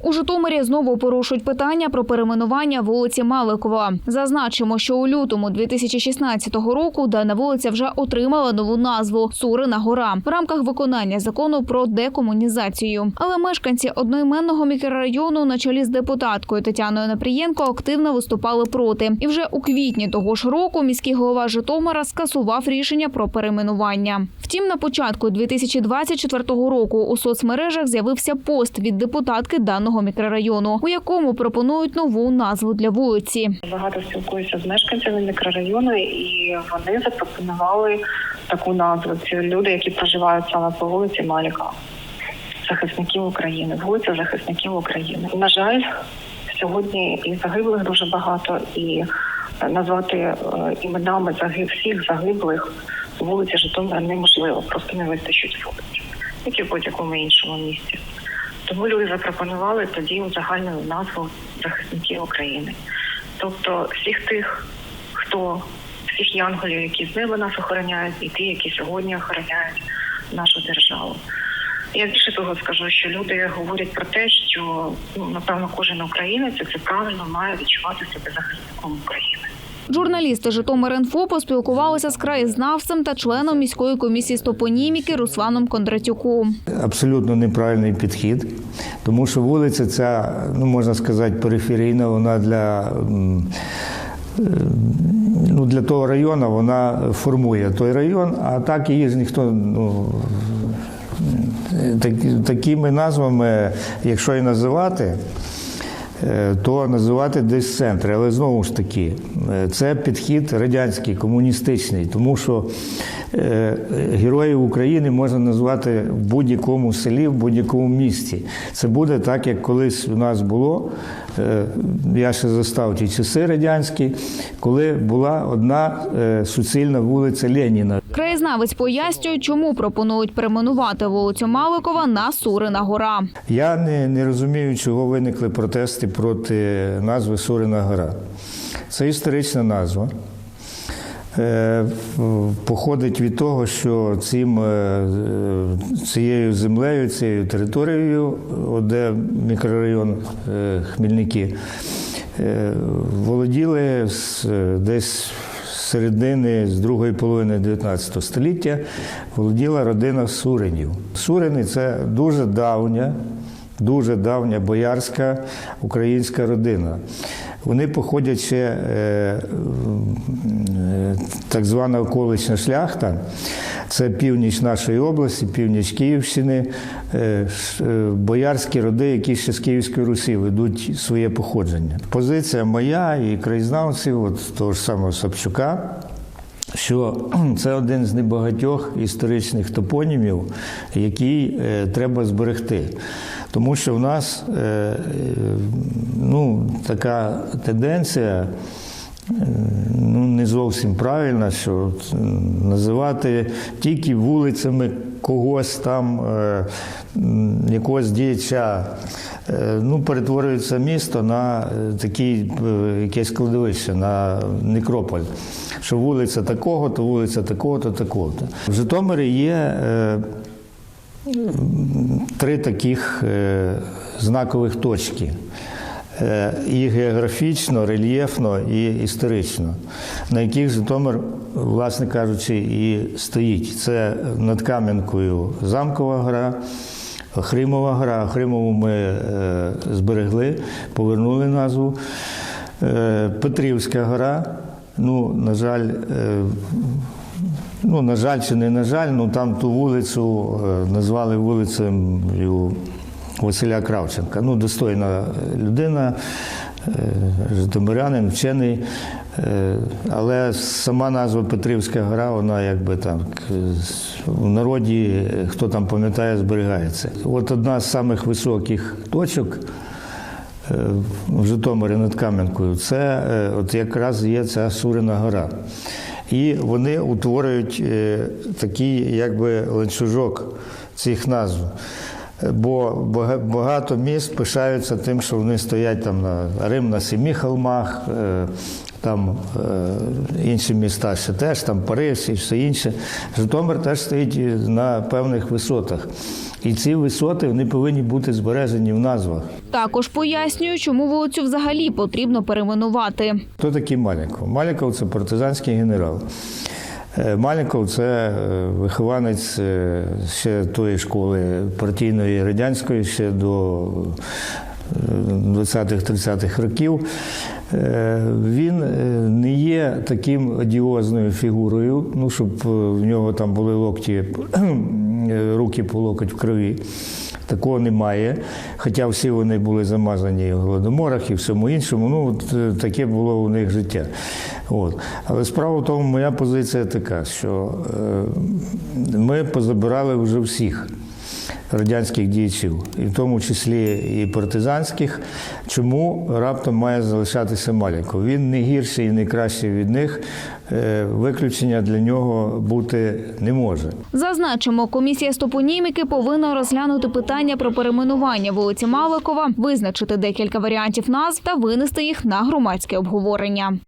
У Житомирі знову порушують питання про перейменування вулиці Маликова. Зазначимо, що у лютому 2016 року дана вулиця вже отримала нову назву Сурина Гора в рамках виконання закону про декомунізацію. Але мешканці одноіменного мікрорайону на чолі з депутаткою Тетяною Напрієнко активно виступали проти. І вже у квітні того ж року міський голова Житомира скасував рішення про перейменування. Втім, на початку 2024 року у соцмережах з'явився пост від депутатки даного мікрорайону, у якому пропонують нову назву для вулиці. Багато спілкуюся з мешканцями мікрорайону, і вони запропонували таку назву. Це люди, які проживають саме по вулиці Маліка, захисників України, вулиця захисників України. На жаль, сьогодні і загиблих дуже багато, і назвати е, іменами загиб всіх загиблих вулиці Житомира неможливо, просто не вистачить вулиць, як і в будь-якому іншому місті. Тому люди запропонували тоді загальну назву захисників України. Тобто всіх тих, хто всіх янголів, які з ними нас охороняють, і ті, які сьогодні охороняють нашу державу. Я більше того скажу, що люди говорять про те, що ну напевно кожен українець і це правильно має відчувати себе захисником України. Журналісти Житомир.Інфо поспілкувалися з краєзнавцем та членом міської комісії з топоніміки Русланом Кондратюком. Абсолютно неправильний підхід, тому що вулиця ця, ну можна сказати, периферійна, вона для, е, ну, для того району вона формує той район, а так її ж ніхто. Ну, такими назвами, якщо і називати, е, то називати десь центри. Але знову ж таки, е, це підхід радянський, комуністичний, тому що е, героїв України можна назвати в будь-якому селі, в будь-якому місті. Це буде так, як колись у нас було. Е, Я ще застав ті часи радянські, коли була одна е, суцільна вулиця Леніна. Краєзнавець пояснює, чому пропонують перейменувати вулицю Маликова на Сурина Гора. Я не, не розумію, чого виникли протести проти назви Сурина Гора. Це історична назва. Е, Походить від того, що цим, е, цією землею, цією територією, де мікрорайон е, Хмільники, володіли десь з середини, з другої половини 19 століття, володіла родина Суринів. Сурини це дуже давня, дуже давня боярська українська родина. Вони походять ще е, е, так звана околична шляхта. Це північ нашої області, північ Київщини, е, е, боярські роди, які ще з Київської Русі ведуть своє походження. Позиція моя і краєзнавців, от того ж самого Сапчука, що це один з небагатьох історичних топонімів, який е, треба зберегти. Тому що в нас е, е, ну, така тенденція. е, Ну, не зовсім правильна, що називати тільки вулицями когось там, якогось діяча. Ну, перетворюється місто на е, якесь кладовище, на некрополь. Що вулиця такого, то вулиця такого, то такого. В Житомирі є три таких е, знакових точки. Е, І географічно, рельєфно, і історично, на яких Житомир, власне кажучи, і стоїть. Це над Кам'янкою Замкова гора, Хримова гора. Хримову ми е, зберегли, повернули назву. Петрівська гора. Ну, на жаль, Ну, на жаль, чи не на жаль, ну там ту вулицю е, назвали вулицею Василя Кравченка. Ну, достойна людина, е, житомирянин, вчений. Е, Але сама назва Петрівська гора, вона якби так е, в народі, хто там пам'ятає, зберігається. От одна з самих високих точок в Житомирі над Кам'янкою, це от якраз є ця Сурина гора. І вони утворюють е, такий якби ланцюжок цих назв. Бо багато міст пишаються тим, що вони стоять там на Рим на сімі холмах, е, там е, інші міста ще теж, там Париж і все інше. Житомир теж стоїть на певних висотах. І ці висоти вони повинні бути збережені в назвах. Також пояснюють, чому вулицю взагалі потрібно перейменувати. Хто такий Маліков? Маліков це партизанський генерал. Е, Маліков це е, вихованець ще тої школи партійної радянської, ще до 20-30-х років. Е, Він е, не є таким одіозною фігурою, ну, щоб е, в нього там були локті, руки по локоть в крові. Такого немає. Хоча всі вони були замазані в голодоморах і всьому іншому. Ну, от таке було у них життя. От. Але справа в тому, моя позиція така, що ми позабирали вже всіх радянських діячів, і в тому числі і партизанських. Чому раптом має залишатися Маліков? Він не гірший і не кращий від них. Е, Виключення для нього бути не може. Зазначимо, комісія з топоніміки повинна розглянути питання про перейменування вулиці Маликова, визначити декілька варіантів назв та винести їх на громадське обговорення.